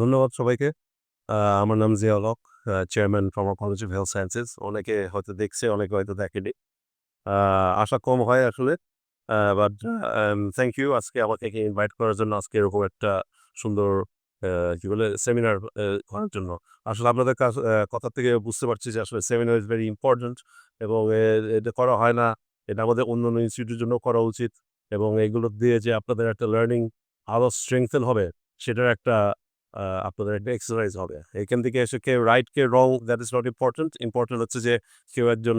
ধন্যবাদ সবাইকে। আমার নাম Ziaul Haque, chairman from college of health sciences. অনেকে হয়তো দেখছে, অনেকে হয়তো দেখেনি। আশা কম হয় আসলে। বাট থ্যাংক ইউ আজকে আমাকে ইনভাইট করার জন্য আজকে এরকম একটা সুন্দর কি বলে সেমিনার করার জন্য। আসলে আপনাদের কথা থেকে বুঝতে পারছি যে আসলে সেমিনার ইজ ভেরি ইম্পোর্টেন্ট এবং এটা করা হয় না। এটা আমাদের অন্যান্য ইনস্টিটিউটের জন্য করা উচিত এবং এগুলো দিয়ে যে আপনাদের একটা লার্নিং আরও স্ট্রেংথেন হবে সেটার একটা আপনাদের একটা এক্সারসাইজ হবে। এখান থেকে এসে কে right K wrong that is not important important হচ্ছে যে কেউ একজন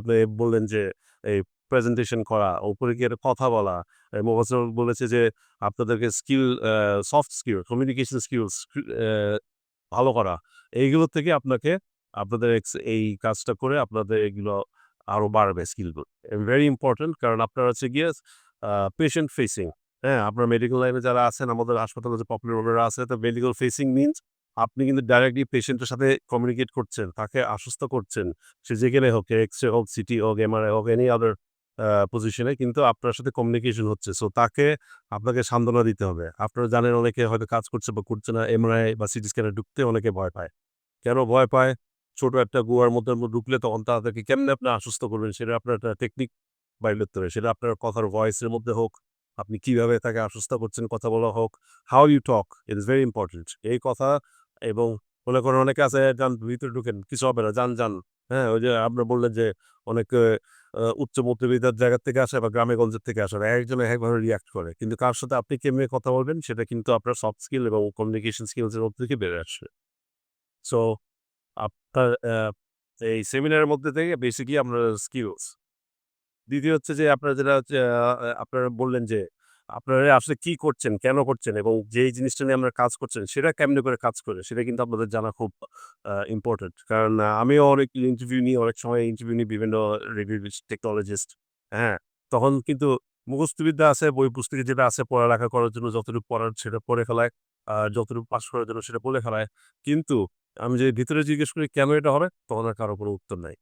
আপনি বললেন যে এই প্রেজেন্টেশন করা, উপরে গিয়ে কথা বলা। মোফাজ্জল বলেছে যে আপনাদেরকে skill soft skill, communication skills ভালো করা। এইগুলো থেকে আপনাকে আপনাদের এই কাজটা করে আপনাদের এগুলো আরও বাড়বে স্কিলগুলো। ভেরি ইম্পর্টেন্ট কারণ আপনারা হচ্ছে গিয়ে পেশেন্ট ফেসিং, হ্যাঁ? আপনার মেডিকেল লাইনে যারা আছেন, আমাদের হাসপাতালে যে পপুলার রোগীরা আছে, তো মেডিকেল ফেসিং মিনস আপনি কিন্তু ডাইরেক্টলি পেশেন্টের সাথে কমিউনিকেট করছেন, তাকে আশ্বস্ত করছেন। সে যেখানে হোক, এক্স-রে হোক, সিটি হোক, এমআরআই হোক, এনি আদার পজিশনে কিন্তু আপনার সাথে কমিউনিকেশন হচ্ছে। সো তাকে আপনাকে সান্ত্বনা দিতে হবে। আপনারা জানেন অনেকে হয়তো কাজ করছে বা করছে না। এমআরআই বা সিটি স্ক্যানে ঢুকতে অনেকে ভয় পায়। কেন ভয় পায়? ছোট একটা গুহার মধ্যে ঢুকলে তখন তাদেরকে কেমনে আপনি আশ্বস্ত করবেন সেটা আপনার একটা টেকনিক বাইর করতে। সেটা আপনার কথার ভয়েসের মধ্যে হোক, আপনি কীভাবে তাকে আশ্বস্ত করছেন কথা বলা হোক, how you talk it is very important. এই কথা এবং মনে করেন অনেকে আছে যান ভিতরে ঢুকেন, কিছু হবে না, যান, যান। হ্যাঁ? ওই যে আপনি বললেন যে অনেকে উচ্চ মধ্যবিত্তের জায়গা থেকে আসে বা গ্রামে-গঞ্জের থেকে আসে। একজন একভাবে রিয়াক্ট করে। কিন্তু কার সাথে আপনি কেমনে কথা বলবেন সেটা কিন্তু আপনার সফট স্কিল এবং কমিউনিকেশন স্কিলস এর মধ্যে থেকে বেড়ে আসবে। সো আপনার এই সেমিনারের মধ্যে থেকে বেসিক্যালি আপনার স্কিলস। দ্বিতীয় হচ্ছে যে আপনারা যেটা হচ্ছে আপনারা বললেন যে আপনারা আসলে কি করছেন, কেন করছেন এবং যেই জিনিসটা নিয়ে আপনারা কাজ করছেন সেটা কেমনে করে কাজ করে সেটা কিন্তু আপনাদের জানা খুব ইম্পোর্টেন্ট। কারণ আমিও অনেক ইন্টারভিউ নিই, অনেক সময় ইন্টারভিউ নিই বিভিন্ন রিভিউ টেকনোলজিস্ট, হ্যাঁ? তখন কিন্তু মুখস্থবিদ্যা আছে, বই পুস্তকে যেটা আছে পড়ালেখা করার জন্য যতটুকু পড়ার সেটা পড়ে ফেলায়। আ যতটুকু পাস করার জন্য সেটা বলে ফেলায়। কিন্তু আমি যদি ভিতরে জিজ্ঞেস করি কেন এটা হবে? তখন আর কারও কোনো উত্তর নাই।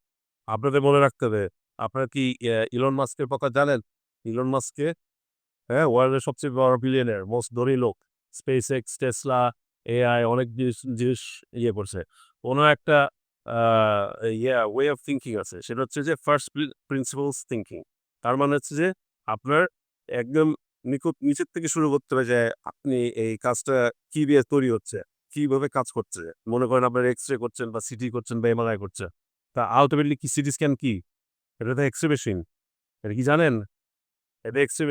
আপনাদের মনে রাখতে হবে, আপনারা কি ইলন মাস্কের কথা জানেন? ইলন মাস্ককে হ্যাঁ, ওয়ার্ল্ডের সবচেয়ে বড় বিলিয়নের মোস্ট ধনী লোক। SpaceX, Tesla, AI অনেক জিনিস জিনিস ইয়ে করছে। ওনার একটা ইয়া ওয়ে অফ থিঙ্কিং আছে। সেটা হচ্ছে যে ফার্স্ট প্রি থিঙ্কিং তার মানে হচ্ছে যে আপনার একদম নিখুঁত নিচের থেকে শুরু করতে হবে যে আপনি এই কাজটা কি দিয়ে তৈরি হচ্ছে? কীভাবে কাজ করছে? মনে করেন আপনার এক্স-রে করছেন বা সিটি করছেন বা এমআরআই করছেন। তা আল্টিমেটলি কি সিটি স্ক্যান কি? এটা তো এক্স-রে মেশিন। এটা কি জানেন? এটা। এক্স-রে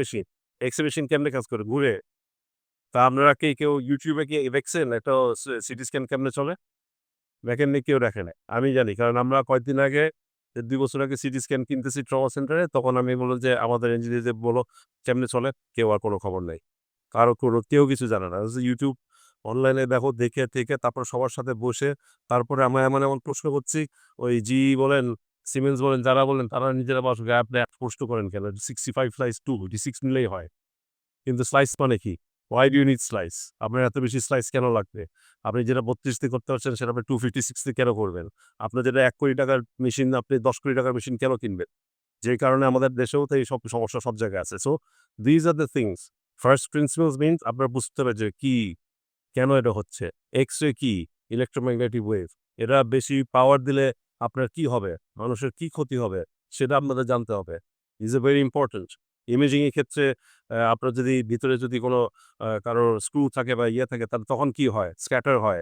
মেশিন কেমনে কাজ করে? ঘুরে। তা আপনারা কি কেউ ইউটিউবে কি দেখছেন একটা সিটি স্ক্যান কেমনে চলে? দেখেননি, কেউ দেখে নাই। আমি জানি। কারণ আমরা কয়েকদিন আগে ২ বছর আগে সিটি স্ক্যান কিনতেছি ট্রমা সেন্টারে। তখন আমি বললাম যে আমাদের ইঞ্জিনিয়ারদের বলো কেমনে চলে? কেউ আর কোনো খবর নেই কারও কোনো কেউ কিছু জানে না। ইউটিউব অনলাইনে দেখো, দেখে টেখে তারপর সবার সাথে বসে তারপরে আমরা এমন, এমন প্রশ্ন করছি ওই GE বলেন, সিমেন্স বলেন, যারা বলেন তারা নিজেরা বসে আপনি প্রশ্ন করেন কেন? 65 স্লাইস 2 এটি 6 নিলেই হয়। কিন্তু স্লাইস মানে কি? Why do need slice? আপনার এত বেশি স্লাইস কেন লাগবে? আপনি যেটা 32 দিয়ে করতে পারছেন সেটা আপনি 256 দিয়ে কেন করবেন? আপনার যেটা এক কোটি টাকার মেশিন আপনি দশ কোটি টাকার মেশিন কেন কিনবেন? যে কারণে আমাদের দেশেও তো এই সব সমস্যা সব জায়গায় আছে। So this are the things. First principles means আপনার বুঝতে হবে যে কি? কেন এটা হচ্ছে? এক্স-রে কি? Electromagnetic wave. এরা বেশি পাওয়ার দিলে আপনার কি হবে? মানুষের কি ক্ষতি হবে? সেটা আপনাদের জানতে হবে। Is a very important. Imaging এর ক্ষেত্রে আপনার যদি ভিতরে যদি কোনো আ কারও স্ক্রু থাকে বা ইয়ে থাকে তাহলে তখন কি হয়? স্ক্যাটার হয়।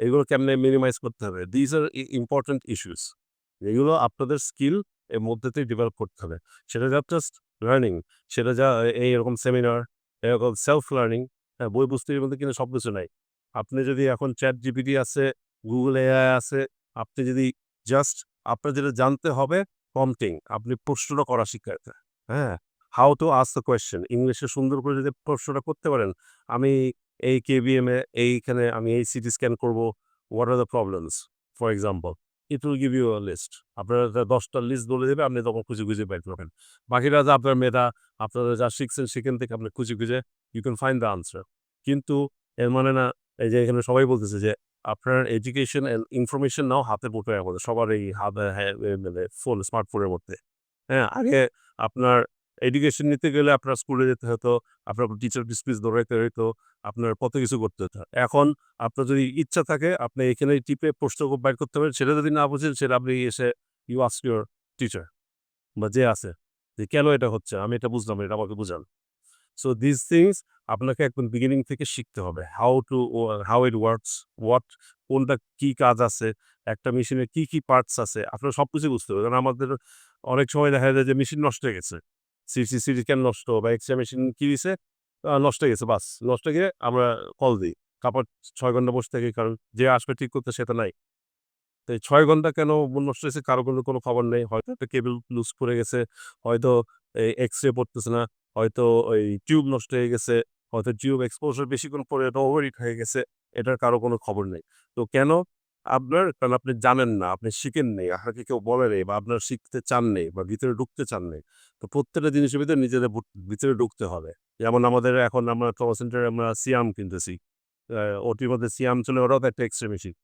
এগুলো কেমনে মিনিমাইজ করতে হবে? This are important issues. এগুলো আপনাদের স্কিল এর মধ্যে থেকে ডেভেলপ করতে হবে। সেটা যা জাস্ট লার্নিং, সেটা যা এই এরকম সেমিনার, এরকম সেলফ লার্নিং, হ্যাঁ, বই পুস্তকের মধ্যে কিন্তু সব কিছু নাই। আপনি যদি এখন ChatGPT আছে, গুগল এআই আছে, আপনি যদি জাস্ট আপনার যেটা জানতে হবে প্রম্পটিং, আপনি প্রশ্নটা করা শিখাতে, হ্যাঁ? How to ask the question. ইংলিশে সুন্দর করে যদি প্রশ্নটা করতে পারেন, আমি এই কেবিএম এ এইখানে আমি এই সিটি স্ক্যান করব। What are the problems? For example it will give you a list. আপনারা ১০ টা লিস্ট বলে দেবে, আপনি তখন খুঁজে, খুঁজে বের করবেন। বাকিরা যা আপনার মেধা, আপনারা যা শিখছেন সেখান থেকে আপনি খুঁজে, খুঁজে you can find the answer. কিন্তু এর মানে না এই যে এখানে সবাই বলতেছে যে আপনার এডুকেশন ইনফরমেশন নাও হাতের মুঠোয় আমাদের সবার এই হাতে মানে ফোন স্মার্টফোনের মধ্যে। হ্যাঁ, আগে আপনার এডুকেশন নিতে গেলে আপনার স্কুলে যেতে হতো, আপনার টিচার স্পিচ দৌড়াইতে হইতো, আপনার কত কিছু করতে হতো। এখন আপনার যদি ইচ্ছা থাকে আপনি এখানে টিপে প্রশ্ন বাইর করতে পারেন। সেটা যদি না বুঝেন সেটা আপনি এসে ইউ আস্ক ইউর টিচার বা যে আছে যে কেন এটা হচ্ছে? আমি এটা বুঝলাম এটা আমাকে বুঝান। সো দিস থিংস আপনাকে একদম বিগিনিং থেকে শিখতে হবে। How to how it works, what কোনটা কি কাজ আছে, একটা মেশিনে কি, কি পার্টস আছে আপনার সব কিছু বুঝতে হবে। কারণ আমাদের অনেক সময় দেখা যায় যে মেশিন নষ্ট হয়ে গেছে। সিসি সিডি ক্যান নষ্ট বা এক্স-রে মেশিন কি দিছে? নষ্ট হয়ে গেছে বাস। নষ্ট হয়ে গিয়ে আমরা কল দিই কাপড় ছয় ঘণ্টা বসে থাকি কারণ যে আসবে ঠিক করতে সেটা নাই। তো ৬ ঘণ্টা কেন নষ্ট হয়েছে কারও কোনো, কোনো খবর নেই। হয়তো একটা কেবল লুজ পড়ে গেছে, হয়তো এই এক্স-রে পড়তেছে না, হয়তো ওই টিউব নষ্ট হয়ে গেছে, হয়তো টিউব এক্সপোজার বেশিক্ষণ পরে এটা ওভারহিট হয়ে গেছে। এটার কারও কোনো খবর নেই। তো কেন? আপনার কারণ আপনি জানেন না, আপনি শিখেন নাই, আপনাকে কেউ বলে নাই বা আপনার শিখতে চান নাই বা ভিতরে ঢুকতে চান নেই তো প্রত্যেকটা জিনিসের ভিতরে নিজেদের ভিতরে ঢুকতে হবে। যেমন আমাদের এখন আমরা ট্রমা সেন্টারে আমরা সিয়াম কিনতেছি। ওটির মধ্যে সিয়াম চলে ওরাও তো একটা এক্স-রে মেশিন।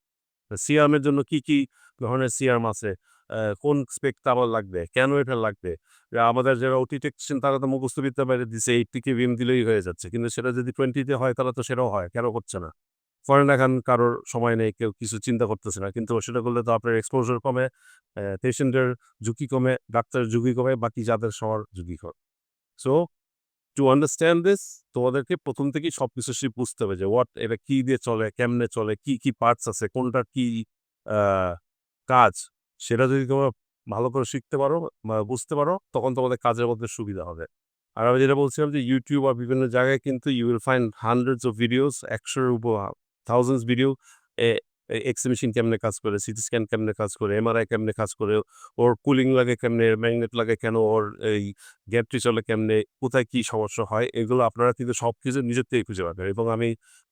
সিয়ামের জন্য কি, কি ধরনের সিয়াম আছে, কোন স্পেকটা আমার লাগবে, কেন এটা লাগবে? আমাদের যারা ওটি টেকনিশিয়ান তারা তো মুখস্থবিদ্যা বাইরে দিছে 80 কে ভিএম দিলেই হয়ে যাচ্ছে। কিন্তু সেটা যদি টোয়েন্টিতে হয় তাহলে তো সেটাও হয়। কেন হচ্ছে না? ফরেন এখন কারোর সময় নেই, কেউ কিছু চিন্তা করতেছে না। কিন্তু সেটা করলে তো আপনার এক্সপোজার কমে, পেশেন্টের ঝুঁকি কমে, ডাক্তারের ঝুঁকি কমে, বাকি যাদের সবার ঝুঁকি কমে। সো টু আন্ডারস্ট্যান্ড দিস তোমাদেরকে প্রথম থেকেই সবকিছু সি বুঝতে হবে যে হোয়াট এটা কি দিয়ে চলে, কেমনে চলে, কি, কি পার্টস আছে, কোনটার কি কাজ সেটা যদি তোমরা ভালো করে শিখতে পারো বুঝতে পারো তখন তোমাদের কাজের মধ্যে সুবিধা হবে। আর আমি যেটা বলছিলাম যে ইউটিউব বা বিভিন্ন জায়গায় কিন্তু will find hundreds of videos ১০০ এর উপর thousands ভিডিও এ এক্স-রে মেশিন কেমনে কাজ করে, সিটি স্ক্যান কেমনে কাজ করে, এমআরআই কেমনে কাজ করে, ওর কুলিং লাগে কেমনে, ম্যাগনেট লাগে কেন, ওর এই গ্যাপটি চলে কেমনে, কোথায় কি সমস্যা হয় এগুলো আপনারা কিন্তু সবকিছু নিজের থেকে খুঁজে পাবেন এবং আমি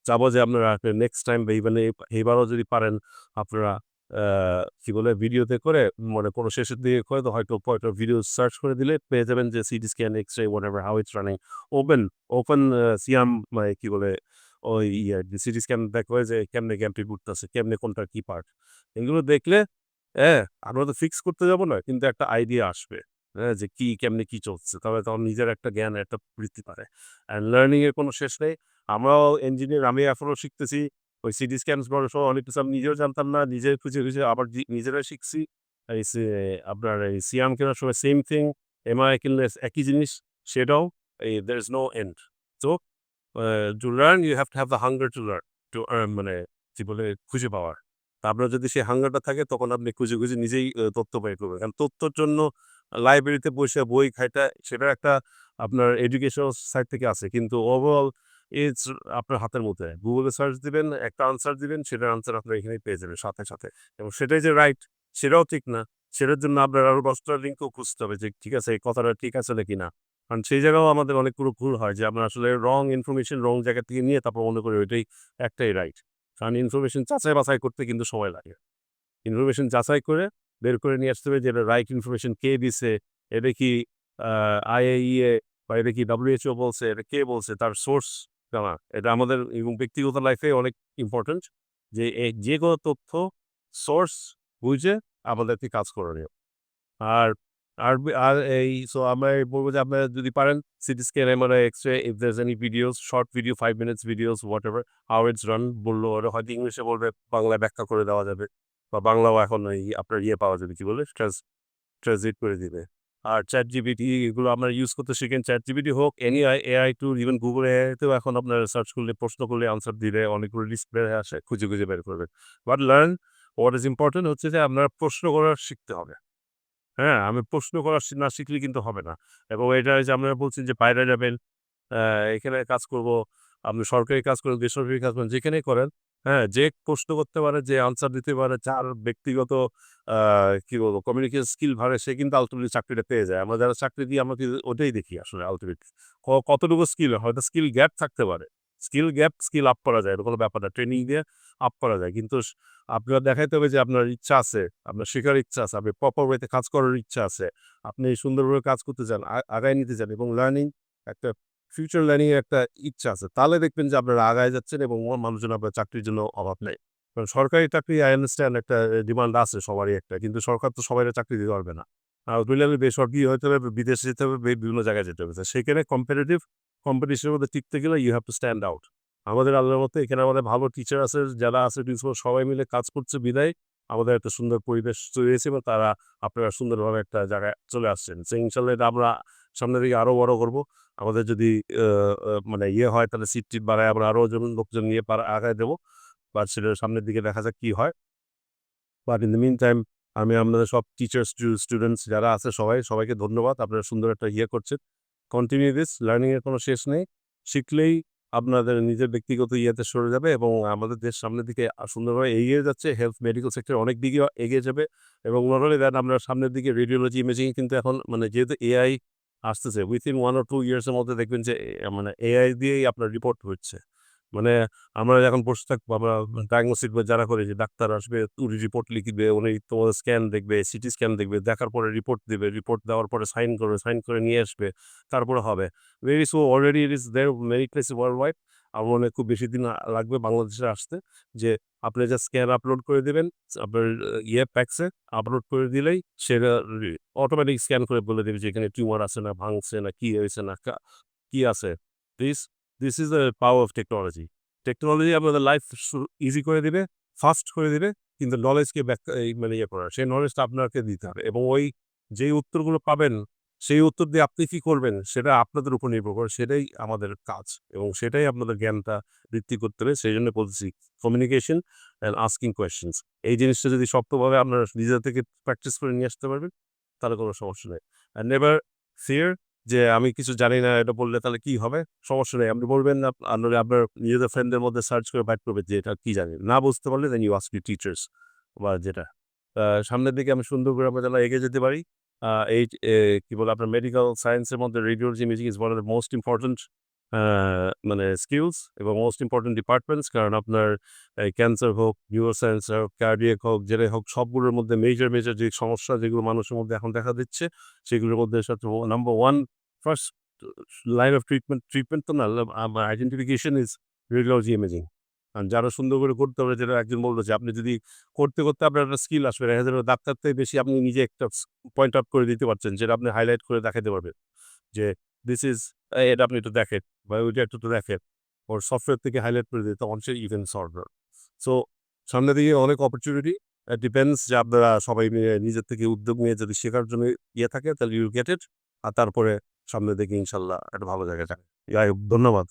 চাবো যে আপনারা নেক্সট টাইম বা ইভেন এইবারও যদি পারেন আপনারা কি বলে ভিডিওতে করে মানে কোনো শেষের দিকে করে তো হয়তো কয়েকটা ভিডিও সার্চ করে দিলে পেয়ে যাবেন যে CT scan, x-ray whatever how it's running. Open open সিয়াম মানে কি বলে ওই ইয়ে সিটি স্ক্যান দেখবে যে কেমনে গ্যাপটি ঘুরতেছে, কেমনে কোনটার কি পার্ট। এগুলো দেখলে হ্যাঁ, আমরা তো ফিক্স করতে যাব না কিন্তু একটা আইডিয়া আসবে। হ্যাঁ, যে কি কেমনে কি চলছে। তবে তখন নিজের একটা জ্ঞান একটা বৃদ্ধি পারে। অ্যান্ড লার্নিংয়ের কোনো শেষ নেই। আমরাও ইঞ্জিনিয়ার আমি এখনও শিখতেছি। ওই সিটি স্ক্যান করার সময় অনেক কিছু আমি নিজেও জানতাম না। নিজে খুঁজে, খুঁজে আবার জি নিজেরাই শিখছি। এই আপনার এই সিয়াম কেনার সময় সেম থিং, এমআরআই কিনলে একই জিনিস সেটাও এই there is no end. So uh to learn you to the hunger to learn, to earn মানে কি বলে খুঁজে পাওয়ার। তা আপনার যদি সেই হাঙ্গারটা থাকে তখন আপনি খুঁজে, খুঁজে নিজেই তথ্য বের করবেন। কারণ তথ্যর জন্য লাইব্রেরিতে বসে বই ঘাইটা সেটা একটা আপনার এডুকেশনাল সাইড থেকে আছে। কিন্তু ওভারঅল ইটস আপনার হাতের মধ্যে। গুগলে সার্চ দিবেন, একটা আনসার দিবেন, সেটার আনসার আপনার এখানেই পেয়ে যাবেন সাথে, সাথে। এবং সেটাই যে রাইট সেটাও ঠিক না। সেটার জন্য আপনার আরও ১০ টা লিঙ্কও খুঁজতে হবে যে ঠিক আছে এই কথাটা ঠিক আছে নাকি না। কারণ সেই জায়গাও আমাদের অনেকগুলো ভুল হয় যে আমরা আসলে রং ইনফরমেশন রং জায়গা থেকে নিয়ে তারপর মনে করি ওইটাই একটাই রাইট। কারণ ইনফরমেশন যাচাই বাছাই করতে কিন্তু সময় লাগে। ইনফরমেশন যাচাই করে বের করে নিয়ে আসতে হবে যে এটা রাইট ইনফরমেশন কে দিছে, এটা কি আ IAEA বা এটা কি WHO বলছে, এটা কে বলছে, তার সোর্স জানা। এটা আমাদের এবং ব্যক্তিগত লাইফে অনেক ইম্পোর্টেন্ট যে যে কোনো তথ্য সোর্স বুঝে আমাদেরকে কাজ করণীয়। আর আর আর এই সো আমরা বলব যে আপনারা যদি পারেন CT scan, MRI, x-ray if there's any videos, short video, 5 minutes videos, whatever, how it's run বলল ওরা হয়তো ইংলিশে বলবে, বাংলায় ব্যাখ্যা করে দেওয়া যাবে। বা বাংলাও এখন ওই আপনার ইয়ে পাওয়া যাবে কি বলে ট্রান্স ট্রান্সলেট করে দিবে। আর চ্যাট জিবিটি এগুলো আপনারা ইউজ করতে শিখেন। চ্যাট জিবিটি হোক, any I AI to even Google AI তেও এখন আপনারা সার্চ করলে প্রশ্ন করলে আনসার দিলে অনেকগুলো হয়ে আসে। খুঁজে, খুঁজে বের করবেন। But learn what is important হচ্ছে যে আপনারা প্রশ্ন করা শিখতে হবে। হ্যাঁ, আমি প্রশ্ন করা না শিখলে কিন্তু হবে না। এবং এটা যে আপনারা বলছেন যে বাইরে যাবেন, এখানে কাজ করব, আপনি সরকারি কাজ করেন, বেসরকারি কাজ করেন, যেখানেই করেন, হ্যাঁ, যে প্রশ্ন করতে পারে, যে আনসার দিতে পারে, যার ব্যক্তিগত কি বলব কমিউনিকেশন স্কিল ভালো সে কিন্তু আল্টিমেটলি চাকরিটা পেয়ে যায়। আমরা যারা চাকরি দিই আমরা কিন্তু ওটাই দেখি আসলে আল্টিমেটলি। ক কতটুকু স্কিল হয়তো স্কিল গ্যাপ থাকতে পারে। স্কিল গ্যাপ স্কিল আপ করা যায়। এটা কোনো ব্যাপার না। ট্রেনিং দিয়ে আপ করা যায়। কিন্তু আপনার দেখাইতে হবে যে আপনার ইচ্ছা আছে, আপনার শেখার ইচ্ছা আছে, আপনি প্রপার ওয়েতে কাজ করার ইচ্ছা আছে। আপনি সুন্দরভাবে কাজ করতে চান, আগায় নিতে চান এবং লার্নিং একটা ফিউচার লার্নিং এর একটা ইচ্ছা আছে। তাহলে দেখবেন যে আপনারা আগায় যাচ্ছেন এবং মানুষজন আপনার চাকরির জন্য অভাব নেই। কারণ সরকারি চাকরি আই আন্ডারস্ট্যান্ড একটা ডিমান্ড আছে সবারই একটা। কিন্তু সরকার তো সবাই চাকরি দিতে পারবে না। আর দুইলালে বেসরকারি হতে হবে, বিদেশে যেতে হবে বিভিন্ন জায়গায় যেতে হবে সেখানে কম্পিটিটিভ কম্পিটিশনের মধ্যে টিকতে গেলে you have to stand out আমাদের আল্লাহর মতো এখানে আমাদের ভালো টিচার আছে, যারা আছে প্রিন্সিপাল সবাই মিলে কাজ করছে বিদায় আমাদের একটা সুন্দর পরিবেশ তৈরি হয়েছে এবং তারা আপনারা সুন্দরভাবে একটা জায়গায় চলে আসছেন সে ইনশাল্লাহ এটা আমরা সামনের দিকে আরও বড় করব আমাদের যদি মানে ইয়ে হয় তাহলে সিট টিট বাড়ায় আমরা আরও জন লোকজন নিয়ে পার, আগায় দেবো। বাট সেটা সামনের দিকে দেখা যাক কি হয়। But in the meantime আমি আপনাদের সব টিচার্স স্টুডেন্টস যারা আছে সবাই, সবাইকে ধন্যবাদ। আপনারা সুন্দর একটা ইয়ে করছেন। কন্টিনিউ দিস লার্নিংয়ের কোনো শেষ নেই। শিখলেই আপনাদের নিজের ব্যক্তিগত ইয়েতে সরে যাবে এবং আমাদের দেশ সামনের দিকে সুন্দরভাবে এগিয়ে যাচ্ছে। হেলথ, মেডিকেল সেক্টর অনেক দিকে এগিয়ে যাবে এবং নট দ্যাট আমরা সামনের দিকে রেডিওলজি ইমেজিং কিন্তু এখন মানে যেহেতু এআই আসতেছে। উইথিন ওয়ান অর টু ইয়ার্সের মধ্যে দেখবেন যে মানে এআই দিয়েই আপনার রিপোর্ট হচ্ছে। মানে আমরা এখন বসে থাকব, আমরা ডায়াগনোসিস যারা করে যে ডাক্তার আসবে, উনি রিপোর্ট লিখবে, উনি তোমাদের স্ক্যান দেখবে সিটি স্ক্যান দেখবে, দেখার পরে রিপোর্ট দেবে রিপোর্ট দেওয়ার পরে সাইন করবে সাইন করে নিয়ে আসবে, তারপরে হবে। Very so already it is there many place worldwide আমার মনে খুব বেশি দিন লাগবে বাংলাদেশে আসতে। যে আপনি যা স্ক্যান আপলোড করে দেবেন, আপনার ইয়ে প্যাক্সে আপলোড করে দিলেই সেটা অটোমেটিক স্ক্যান করে বলে দেবে যে এখানে টিউমার আছে না, ভাঙছে না, কি হয়েছে না, কি আছে। This this is the power of technology technology আপনাদের লাইফ ইজি করে দিবে ফাস্ট করে দিবে, কিন্তু নলেজকে ব্যাখ্যা মানে ইয়ে করার, সেই নলেজটা আপনাকে দিতে হবে। এবং ওই যেই উত্তরগুলো পাবেন সেই উত্তর দিয়ে আপনি কি করবেন? সেটা আপনাদের উপর নির্ভর করে, সেটাই আমাদের কাজ এবং সেটাই আপনাদের জ্ঞানটা বৃদ্ধি করতে হবে। সেই জন্য বলছি কমিউনিকেশন অ্যান্ড আস্কিং কোয়েশ্চেন্স এই জিনিসটা যদি শক্তভাবে আপনারা নিজের থেকে প্র্যাকটিস করে নিয়ে আসতে পারবেন, তাহলে কোনো সমস্যা নেই। অ্যান্ড নেভার ফিয়ার যে আমি কিছু জানি না, এটা বললে তাহলে কি হবে? সমস্যা নেই। আপনি বলবেন আপনার আপনার নিজেদের ফ্রেন্ডদের মধ্যে সার্চ করে বাইট করবেন যে এটা কি জানি। না বুঝতে পারলে then you ask you teachers বা যেটা। সামনের দিকে আমি সুন্দর করে আমরা যেন এগিয়ে যেতে পারি। এই কি বলে, আপনার মেডিকেল সায়েন্সের মধ্যে radiology imaging is one of the most important মানে স্কিলস এবং মোস্ট ইম্পর্টেন্ট ডিপার্টমেন্টস কারণ আপনার ক্যান্সার হোক নিউরো সায়েন্স হোক কার্ডিয়াক হোক, যেটাই হোক, সবগুলোর মধ্যে মেজর মেজর যে সমস্যা, যেগুলো মানুষের মধ্যে এখন দেখা দিচ্ছে, সেগুলোর মধ্যে সাথে number one first line of treatment treatment তো না আইডেন্টিফিকেশন ইজ রেডিওলজি ইমেজিং আর যারা সুন্দর করে করতে হবে যেটা একজন বলল যে আপনি যদি করতে করতে আপনার একটা স্কিল আসবে দেখা যাবে ডাক্তার থেকে বেশি আপনি নিজে একটা পয়েন্ট আউট করে দিতে পারছেন যেটা আপনি হাইলাইট করে দেখাতে পারবেন। যে দিস ইজ এটা আপনি একটু দেখেন বা ওইটা একটু দেখেন ওর সফটওয়্যার থেকে হাইলাইট করে দিতে তখন সে ইভেন সলভ সো সামনে দিকে অনেক অপরচুনিটি ডিপেন্ডস যে আপনারা সবাই মিলে নিজের থেকে উদ্যোগ নিয়ে যদি শেখার জন্য ইয়ে থাকে তাহলে ইউ গেট ইট আর তারপরে সামনে দিকে ইনশাল্লাহ একটা ভালো যাই হোক, ধন্যবাদ।